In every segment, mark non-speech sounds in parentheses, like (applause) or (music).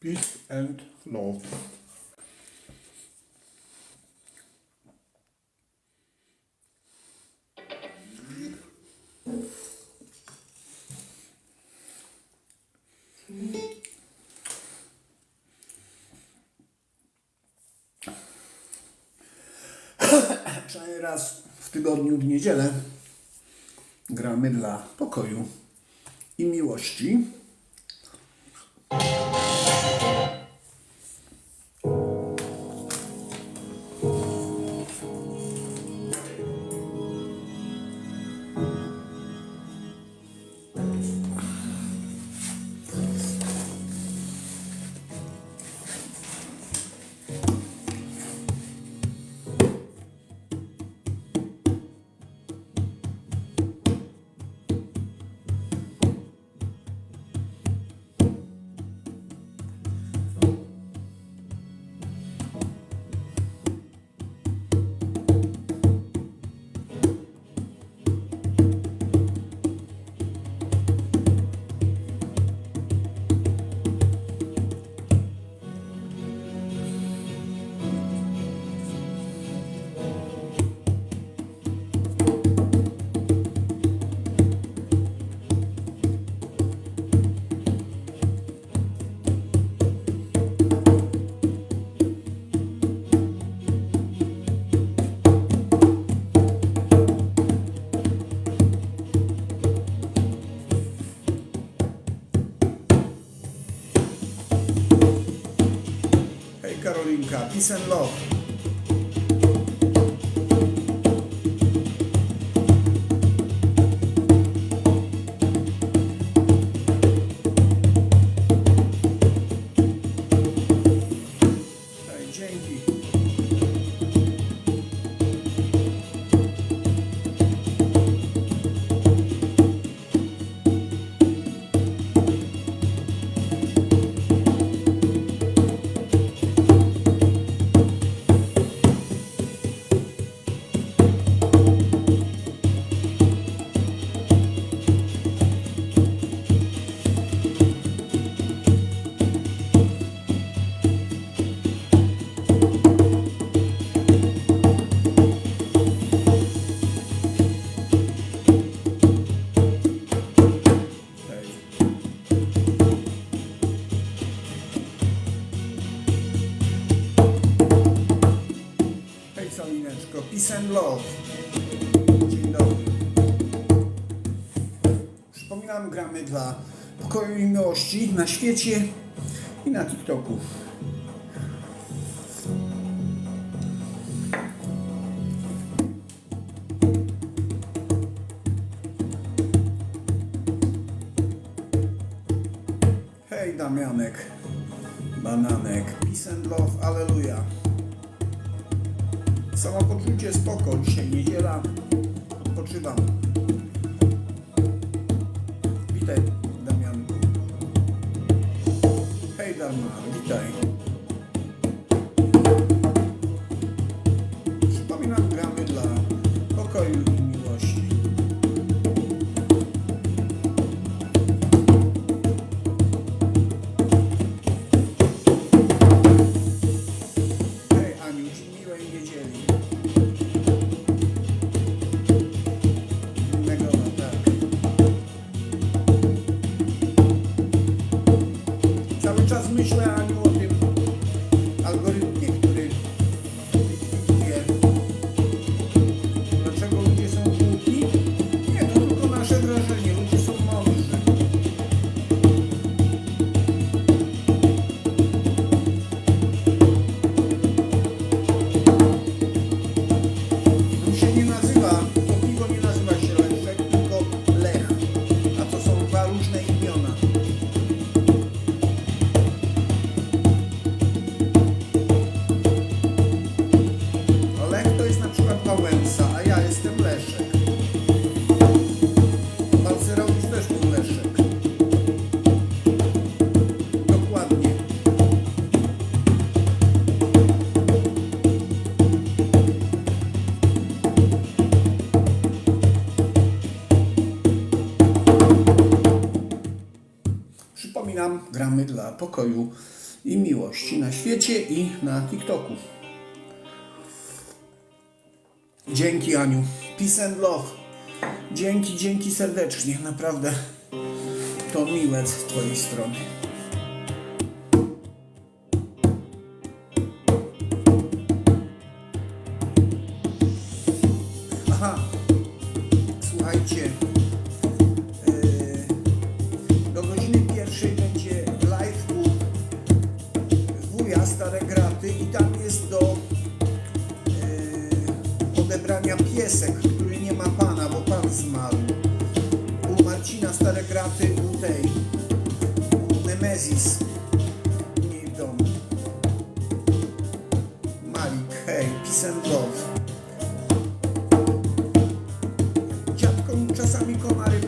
Peace and love. (clears throat) Przynajmniej raz w tygodniu w niedzielę gramy dla pokoju i miłości. Peace and love. Peace and love. Dzień dobry. Przypominam, gramy dla pokoju i miłości na świecie i na TikToku. Hej Damianek, Bananek, peace and love, aleluja. Samopoczucie spoko, dzisiaj niedziela, odpoczywam. Witaj Damianku. Hej Damian, witaj. Przypominam, gramy dla pokoju i miłości na świecie i na TikToku. Dzięki Aniu. Peace and love. Dzięki, dzięki serdecznie. Naprawdę to miłe z Twojej strony. Aha, słuchajcie, piesek, który nie ma pana, bo pan zmarł. U Marcina Stare Graty, u tej, u Nemezis, u niej w domu. Malik, hej, peace and love. Dziadkom czasami komary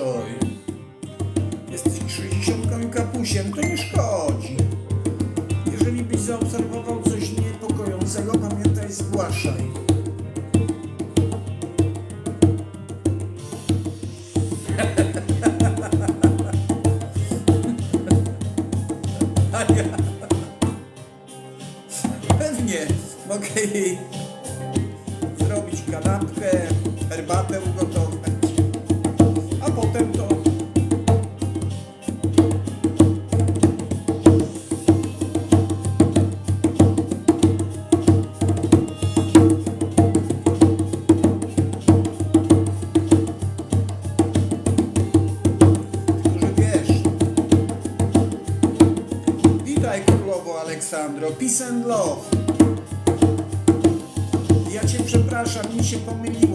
Enjoy. Jesteś 60 kapusiem, to nie szkodzi. Aleksandro Peace and love. Ja cię przepraszam, mi się pomyliło,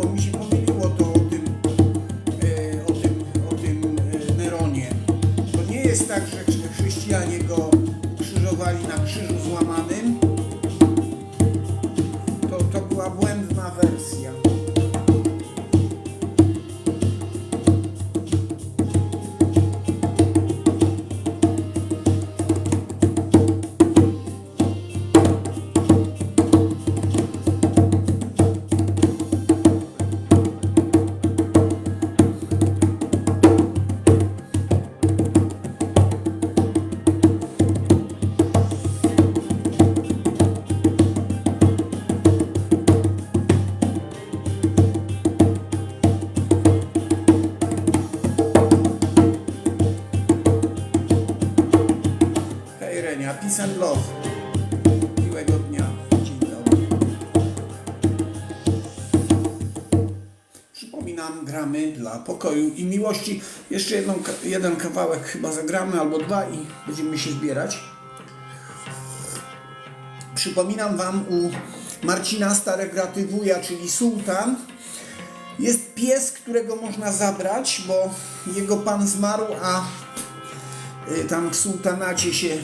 pokoju i miłości. Jeszcze jedną, jeden kawałek chyba zagramy, albo dwa i będziemy się zbierać. Przypominam Wam u Marcina Stare Graty Wuja, czyli Sultan. Jest pies, którego można zabrać, bo jego pan zmarł, a y, tam w sultanacie się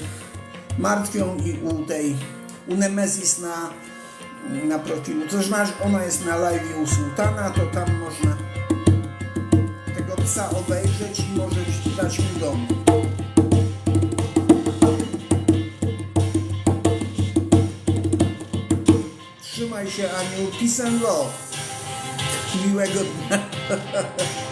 martwią i u tej u Nemezis na, na profilu. To znaczy ona jest na live u sultana, to tam może końca obejrzeć i może dać mu dom. Trzymaj się Aniu, peace and love. Miłego dnia. (laughs)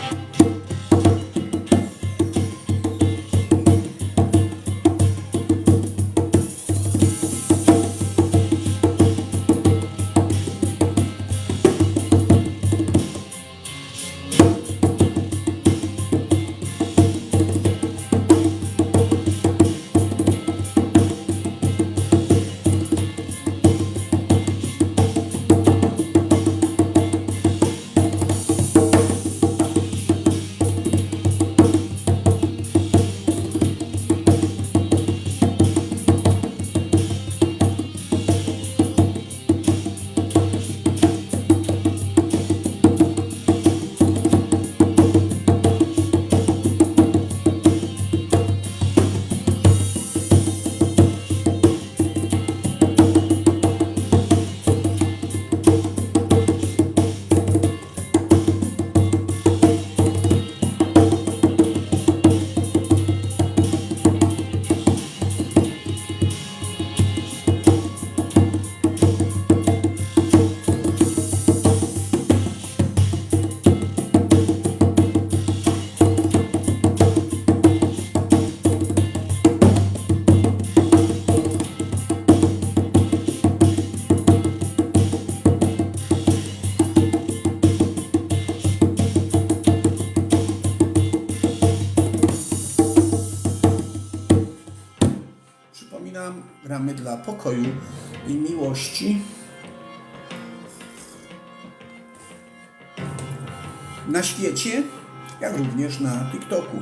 Gramy dla pokoju i miłości. Na świecie, jak również na TikToku.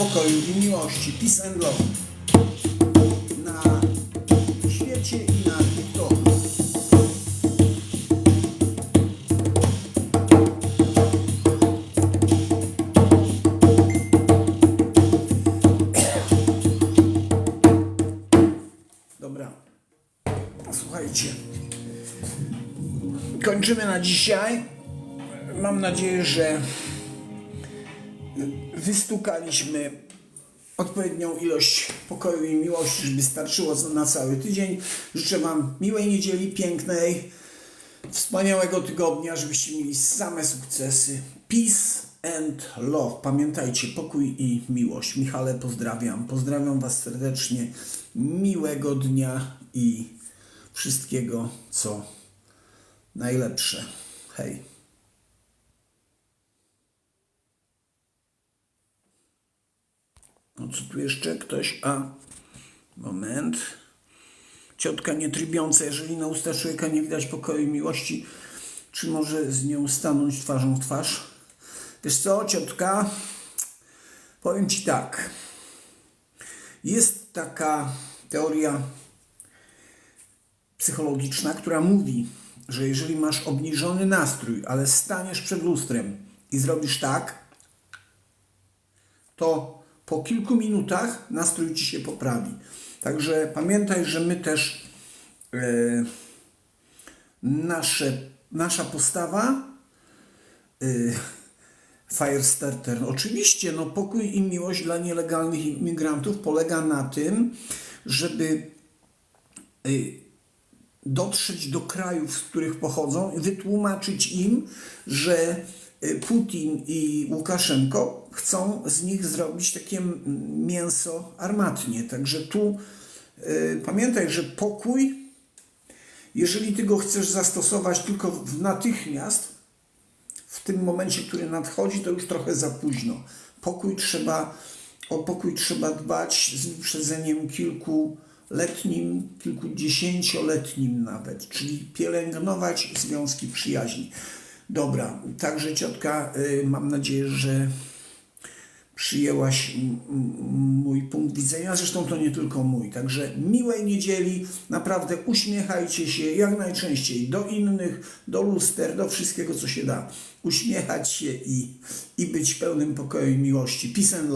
Pokoju i miłości. Peace and love. Na świecie i na TikToku. Dobra. Słuchajcie. Kończymy na dzisiaj. Mam nadzieję, że wystukaliśmy odpowiednią ilość pokoju i miłości, żeby starczyło na cały tydzień. Życzę Wam miłej niedzieli, pięknej, wspaniałego tygodnia, żebyście mieli same sukcesy. Peace and love. Pamiętajcie, pokój i miłość. Michale, pozdrawiam. Pozdrawiam Was serdecznie. Miłego dnia i wszystkiego, co najlepsze. Hej. No co tu jeszcze? Ktoś? A, moment. Ciotka nietrybiąca, jeżeli na usta człowieka nie widać pokoju i miłości, czy może z nią stanąć twarzą w twarz? Wiesz co, ciotka? Powiem Ci tak. Jest taka teoria psychologiczna, która mówi, że jeżeli masz obniżony nastrój, ale staniesz przed lustrem i zrobisz tak, to po kilku minutach nastrój ci się poprawi. Także pamiętaj, że my też e, nasze, nasza postawa e, Firestarter. Oczywiście, no pokój i miłość dla nielegalnych imigrantów polega na tym, żeby y, dotrzeć do krajów, z których pochodzą i wytłumaczyć im, że Putin i Łukaszenko chcą z nich zrobić takie mięso armatnie. Także tu y, pamiętaj, że pokój, jeżeli ty go chcesz zastosować tylko w natychmiast, w tym momencie, który nadchodzi, to już trochę za późno. Pokój trzeba, o pokój trzeba dbać z wyprzedzeniem kilkuletnim, kilkudziesięcioletnim nawet, czyli pielęgnować związki przyjaźni. Dobra, także ciotka, y, mam nadzieję, że przyjęłaś mój punkt widzenia, zresztą to nie tylko mój. Także miłej niedzieli, naprawdę uśmiechajcie się jak najczęściej do innych, do luster, do wszystkiego, co się da. Uśmiechać się i, i być pełnym pokoju i miłości. Peace.